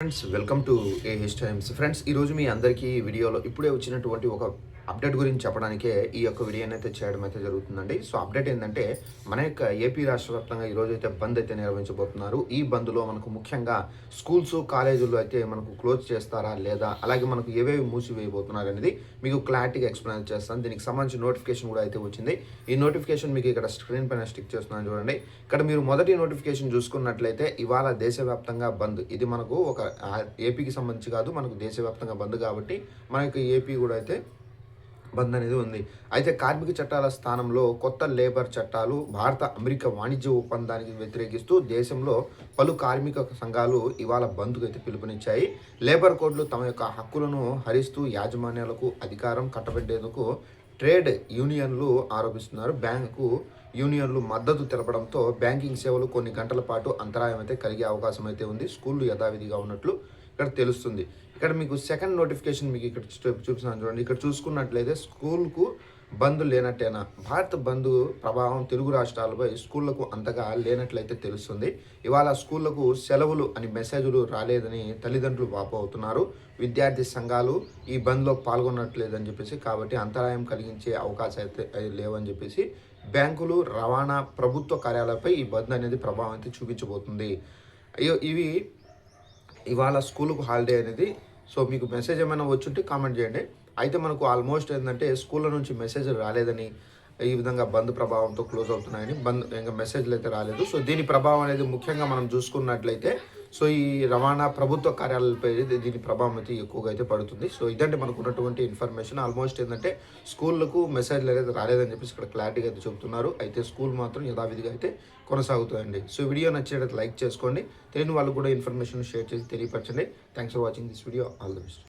Friends welcome to A H Times friends ఈరోజు మీ అందరికీ వీడియోలో ఇప్పుడే వచ్చినటువంటి ఒక అప్డేట్ గురించి చెప్పడానికే ఈ యొక్క వీడియోని అయితే చేయడం అయితే జరుగుతుందండి. సో అప్డేట్ ఏంటంటే మన యొక్క ఏపీ రాష్ట్ర వ్యాప్తంగా ఈరోజు అయితే బంద్ అయితే నిర్వహించబోతున్నారు. ఈ బంద్లో మనకు ముఖ్యంగా స్కూల్స్ కాలేజీలు అయితే మనకు క్లోజ్ చేస్తారా లేదా అలాగే మనకు ఏవేవి మూసివేయబోతున్నారు అనేది మీకు క్లారిటీగా ఎక్స్ప్లెయిన్ చేస్తాను. దీనికి సంబంధించి నోటిఫికేషన్ కూడా అయితే వచ్చింది. ఈ నోటిఫికేషన్ మీకు ఇక్కడ స్క్రీన్ పైన స్టిక్ చేస్తున్నాను చూడండి. ఇక్కడ మీరు మొదటి నోటిఫికేషన్ చూసుకున్నట్లయితే ఇవాళ దేశవ్యాప్తంగా బంద్. ఇది మనకు ఒక ఏపీకి సంబంధించి కాదు మనకు దేశవ్యాప్తంగా బంద్ కాబట్టి మనకి ఏపీ కూడా అయితే బంద్ అనేది ఉంది. అయితే కార్మిక చట్టాల స్థానంలో కొత్త లేబర్ చట్టాలు భారత అమెరికా వాణిజ్య ఒప్పందానికి వ్యతిరేకిస్తూ దేశంలో పలు కార్మిక సంఘాలు ఇవాళ బంద్కు అయితే పిలుపునిచ్చాయి. లేబర్ కోడ్లు తమ యొక్క హక్కులను హరిస్తూ యాజమాన్యాలకు అధికారం కట్టబెట్టేందుకు ట్రేడ్ యూనియన్లు ఆరోపిస్తున్నారు. బ్యాంకు యూనియన్లు మద్దతు తెలపడంతో బ్యాంకింగ్ సేవలు కొన్ని గంటల పాటు అంతరాయం అయితే కలిగే అవకాశం అయితే ఉంది. స్కూళ్ళు యథావిధిగా ఉన్నట్లు ఇక్కడ తెలుస్తుంది. ఇక్కడ మీకు సెకండ్ నోటిఫికేషన్ మీకు ఇక్కడ చూపిస్తున్నాను చూడండి. ఇక్కడ చూసుకున్నట్లయితే స్కూల్కు బంద్ లేనట్టేనా? భారత్ బంద్ ప్రభావం తెలుగు రాష్ట్రాలపై స్కూళ్ళకు అంతగా లేనట్లయితే తెలుస్తుంది. ఇవాళ స్కూళ్ళకు సెలవులు అని మెసేజ్లు రాలేదని తల్లిదండ్రులు వాపోతున్నారు విద్యార్థి సంఘాలు ఈ బంద్లో పాల్గొనట్లేదని చెప్పేసి కాబట్టి అంతరాయం కలిగించే అవకాశం అయితే లేవని చెప్పేసి బ్యాంకులు రవాణా ప్రభుత్వ కార్యాలయాలపై ఈ బంద్ అనేది ప్రభావం అయితే చూపించబోతుంది. అయ్యో ఇవి ఇవాళ స్కూల్కు హాలిడే అనేది. సో మీకు మెసేజ్ ఏమైనా వచ్చుంటే కామెంట్ చేయండి. అయితే మనకు ఆల్మోస్ట్ ఏంటంటే స్కూళ్ళ నుంచి మెసేజ్ రాలేదని ఈ విధంగా బంద్ ప్రభావంతో క్లోజ్ అవుతున్నాయని బంద్ ఇంకా మెసేజ్లు అయితే రాలేదు. సో దీని ప్రభావం అనేది ముఖ్యంగా మనం చూసుకున్నట్లయితే సో ఈ రవాణా ప్రభుత్వ కార్యాలయాలపై దీని ప్రభావం అయితే ఎక్కువగా అయితే పడుతుంది. సో ఇదంటే మనకు ఉన్నటువంటి ఇన్ఫర్మేషన్. ఆల్మోస్ట్ ఏంటంటే స్కూళ్ళకు మెసేజ్లు అనేది రాలేదని చెప్పేసి ఇక్కడ క్లారిటీగా అయితే చెబుతున్నారు. అయితే స్కూల్ మాత్రం యథావిధిగా అయితే కొనసాగుతుందండి. సో వీడియో నచ్చేటట్టు లైక్ చేసుకోండి. తెలియని వాళ్ళు కూడా ఇన్ఫర్మేషన్ షేర్ చేసి తెలియపరచండి. Thanks for watching this video all the best